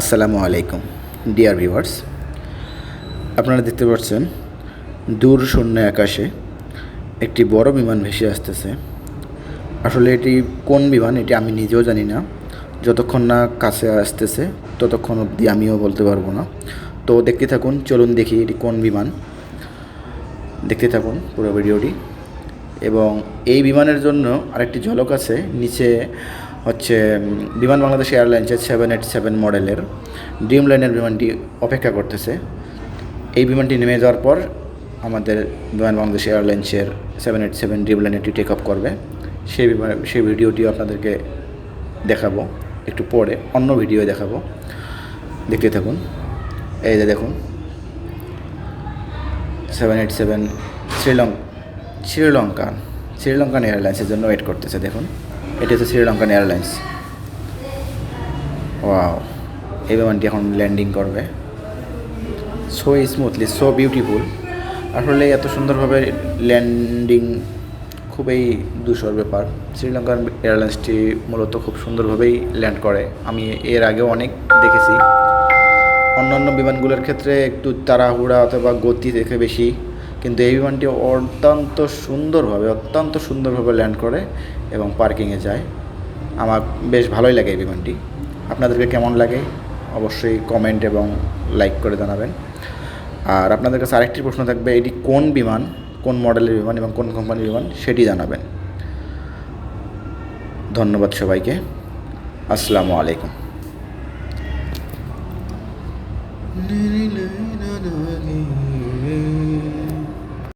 আসসালামু আলাইকুম, dear viewers. আপনারা দেখতে পাচ্ছেন, দূর শূন্য আকাশে একটি বড় বিমান ভেসে আসতেছে। আসলে এটি কোন বিমান, এটি আমি নিজেও জানি না। যতক্ষণ না কাছে আসতেছে, ততক্ষণ অবধি আমিও বলতে পারব না। তো দেখতে থাকুন, চলুন দেখি এটি কোন বিমান। দেখতে থাকুন পুরো ভিডিওটি। এবং এই বিমানের জন্য আরেকটি ঝলক আছে, নিচে হচ্ছে বিমান বাংলাদেশ এয়ারলাইন্সের সেভেন এইট সেভেন মডেলের ড্রিম লাইনের বিমানটি অপেক্ষা করতেছে। এই বিমানটি নেমে যাওয়ার পর আমাদের বিমান বাংলাদেশ এয়ারলাইন্সের সেভেন এইট সেভেন ড্রিম লাইনেরটি টেক আপ করবে। সেই বিমান, সেই ভিডিওটিও আপনাদেরকে দেখাবো একটু পরে, অন্য ভিডিও দেখাবো। দেখতে থাকুন। এই যে দেখুন। Seven eight seven Sri Lanka Sri Lankan Sri Lankan এয়ারলাইন্সের জন্য ওয়েট করতেছে, দেখুন। এটি হচ্ছে শ্রীলঙ্কান এয়ারলাইন্স। ওয়াও এই বিমানটি এখন ল্যান্ডিং করবে। সো স্মুথলি সো বিউটিফুল আসলে এত সুন্দরভাবে ল্যান্ডিং খুবই দুশোর ব্যাপার। শ্রীলঙ্কান এয়ারলাইন্সটি মূলত খুব সুন্দরভাবেই ল্যান্ড করে। আমি এর আগেও অনেক দেখেছি। অন্যান্য বিমানগুলোর ক্ষেত্রে একটু তাড়াহুড়া অথবা গতি দেখে বেশি। কিন্তু এই বিমানটি অত্যন্ত সুন্দরভাবে অত্যন্ত সুন্দরভাবে ল্যান্ড করে এবং পার্কিংয়ে যায় আমার বেশ ভালোই লাগে এই বিমানটি আপনাদেরকে কেমন লাগে অবশ্যই কমেন্ট এবং লাইক করে জানাবেন আর আপনাদের কাছে আরেকটি প্রশ্ন থাকবে এটি কোন বিমান কোন মডেলের বিমান এবং কোন কোম্পানির বিমান সেটি জানাবেন ধন্যবাদ সবাইকে আসসালামু আলাইকুম